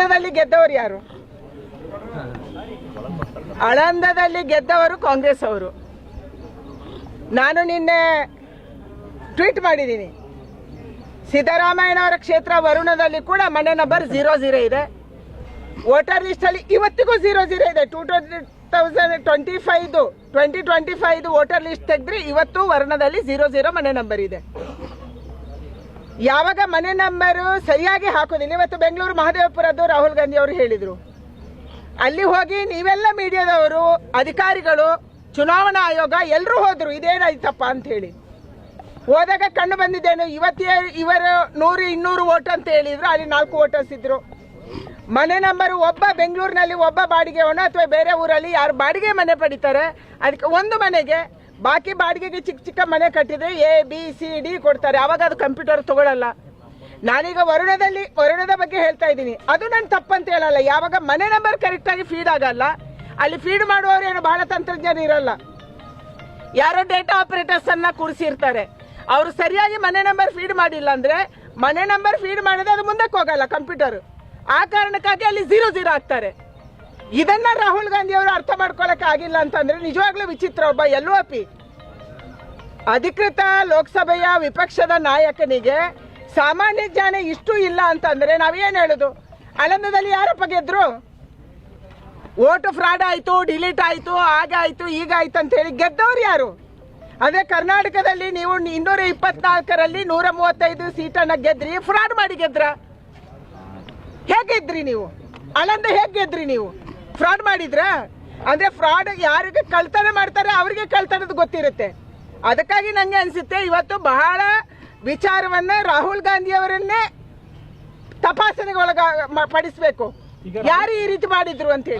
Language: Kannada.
ಆಳಂದದಲ್ಲಿ ಗೆದ್ದವರು ಯಾರು? ಅಳಂದದಲ್ಲಿ ಗೆದ್ದವರು ಕಾಂಗ್ರೆಸ್ ಅವರು. ನಾನು ನಿನ್ನೆ ಟ್ವೀಟ್ ಮಾಡಿದ್ದೀನಿ. ಸಿದ್ದರಾಮಯ್ಯನವರ ಕ್ಷೇತ್ರ ವರುಣದಲ್ಲಿ ಕೂಡ ಮನೆ ನಂಬರ್ ಜೀರೋ ಜೀರೋ ಇದೆ. ವೋಟರ್ ಲಿಸ್ಟ್ ಅಲ್ಲಿ ಇವತ್ತಿಗೂ ಝೀರೋ ಝೀರೋ ಇದೆ. Two thousand twenty five, twenty twenty five voter list ತೆಗೆದ್ರೆ ಇವತ್ತು ವರ್ಣದಲ್ಲಿ ಝೀರೋ ಝೀರೋ ಮನೆ ನಂಬರ್ ಇದೆ. ಯಾವಾಗ ಮನೆ ನಂಬರ್ ಸರಿಯಾಗಿ ಹಾಕೋದಿಲ್ಲ ಇವತ್ತು ಬೆಂಗಳೂರು ಮಹದೇವಪುರದ್ದು ರಾಹುಲ್ ಗಾಂಧಿ ಅವರು ಹೇಳಿದರು. ಅಲ್ಲಿ ಹೋಗಿ ನೀವೆಲ್ಲ ಮೀಡಿಯಾದವರು, ಅಧಿಕಾರಿಗಳು, ಚುನಾವಣಾ ಆಯೋಗ ಎಲ್ಲರೂ ಹೋದ್ರು, ಇದೇನಾಯ್ತಪ್ಪ ಅಂತ ಹೇಳಿ. ಹೋದಾಗ ಕಂಡು ಬಂದಿದ್ದೇನು, ಇವತ್ತೇ ಇವರು ನೂರು, ಇನ್ನೂರು ವೋಟ್ ಅಂತ ಹೇಳಿದ್ರು, ಅಲ್ಲಿ ನಾಲ್ಕು ವೋಟರ್ಸ್ ಇದ್ರು ಮನೆ ನಂಬರ್ ಒಬ್ಬ ಬೆಂಗಳೂರಿನಲ್ಲಿ ಒಬ್ಬ ಬಾಡಿಗೆವನು ಅಥವಾ ಬೇರೆ ಊರಲ್ಲಿ ಯಾರು ಬಾಡಿಗೆ ಮನೆ ಪಡಿತಾರೆ, ಅದಕ್ಕೆ ಒಂದು ಮನೆಗೆ ಬಾಕಿ ಬಾಡಿಗೆಗೆ ಚಿಕ್ಕ ಚಿಕ್ಕ ಮನೆ ಕಟ್ಟಿದ್ರೆ ಎ ಬಿ ಸಿ ಡಿ ಕೊಡ್ತಾರೆ. ಅವಾಗ ಅದು ಕಂಪ್ಯೂಟರ್ ತಗೊಳ್ಳಲ್ಲ ನಾನೀಗ ವರುಣದಲ್ಲಿ, ವರುಣದ ಬಗ್ಗೆ ಹೇಳ್ತಾ ಇದ್ದೀನಿ. ಅದು ನನ್ನ ತಪ್ಪಂತ ಹೇಳಲ್ಲ. ಯಾವಾಗ ಮನೆ ನಂಬರ್ ಕರೆಕ್ಟಾಗಿ ಫೀಡ್ ಆಗಲ್ಲ, ಅಲ್ಲಿ ಫೀಡ್ ಮಾಡುವವರು ಏನು ಬಹಳ ತಂತ್ರಜ್ಞಾನ ಇರಲ್ಲ. ಯಾರೋ ಡೇಟಾ ಆಪರೇಟರ್ಸ್ ಅನ್ನ ಕೂರಿಸಿರ್ತಾರೆ. ಅವರು ಸರಿಯಾಗಿ ಮನೆ ನಂಬರ್ ಫೀಡ್ ಮಾಡಿಲ್ಲ ಅಂದ್ರೆ, ಮನೆ ನಂಬರ್ ಫೀಡ್ ಮಾಡಿದ್ರೆ ಅದು ಮುಂದಕ್ಕೆ ಹೋಗಲ್ಲ ಕಂಪ್ಯೂಟರ್ ಆ ಕಾರಣಕ್ಕಾಗಿ ಅಲ್ಲಿ ಝೀರೋ ಜೀರೋ ಆಗ್ತಾರೆ. ಇದನ್ನ ರಾಹುಲ್ ಗಾಂಧಿ ಅವರು ಅರ್ಥ ಮಾಡ್ಕೊಳಕ್ ಆಗಿಲ್ಲ ಅಂತಂದ್ರೆ ನಿಜವಾಗ್ಲೂ ವಿಚಿತ್ರ ಒಬ್ಬ ಎಲ್ಲೋ ಪಿ. ಅಧಿಕೃತ ಲೋಕಸಭೆಯ ವಿಪಕ್ಷದ ನಾಯಕನಿಗೆ ಸಾಮಾನ್ಯ ಜ್ಞಾನ ಇಷ್ಟು ಇಲ್ಲ ಅಂತಂದ್ರೆ ನಾವೇನ್ ಹೇಳುದು? ಆನಂದದಲ್ಲಿ ಯಾರಪ್ಪ ಗೆದ್ರು. ಓಟು ಫ್ರಾಡ್ ಆಯ್ತು, ಡಿಲೀಟ್ ಆಯ್ತು ಆಗಾಯಿತು ಈಗ ಆಯ್ತು ಅಂತ ಹೇಳಿ ಗೆದ್ದವ್ರು ಯಾರು? ಅದೇ ಕರ್ನಾಟಕದಲ್ಲಿ ನೀವು ಇನ್ನೂರ ಇಪ್ಪತ್ನಾಲ್ಕರಲ್ಲಿ ನೂರ ಮೂವತ್ತೈದು ಸೀಟನ್ನ ಗೆದ್ರಿ, ಫ್ರಾಡ್ ಮಾಡಿ ಗೆದ್ರ. ಹೇಗೆ ಗೆದ್ರಿ ನೀವು? ಅಳಂದ ಹೇಗೆ ಗೆದ್ರಿ ನೀವು? ಫ್ರಾಡ್ ಮಾಡಿದ್ರ ಅಂದ್ರೆ ಫ್ರಾಡ್ ಯಾರಿಗೆ ಕಳ್ತನ ಮಾಡ್ತಾರೆ ಅವರಿಗೆ ಕಳ್ತನದ ಗೊತ್ತಿರುತ್ತೆ. ಅದಕ್ಕಾಗಿ ನಂಗೆ ಅನ್ಸುತ್ತೆ ಇವತ್ತು ಬಹಳ ವಿಚಾರವನ್ನ ರಾಹುಲ್ ಗಾಂಧಿ ಅವರನ್ನೇ ತಪಾಸಣೆಗೆ ಒಳಗ ಪಡಿಸ್ಬೇಕು ಯಾರು ಈ ರೀತಿ ಮಾಡಿದ್ರು ಅಂತ ಹೇಳಿ.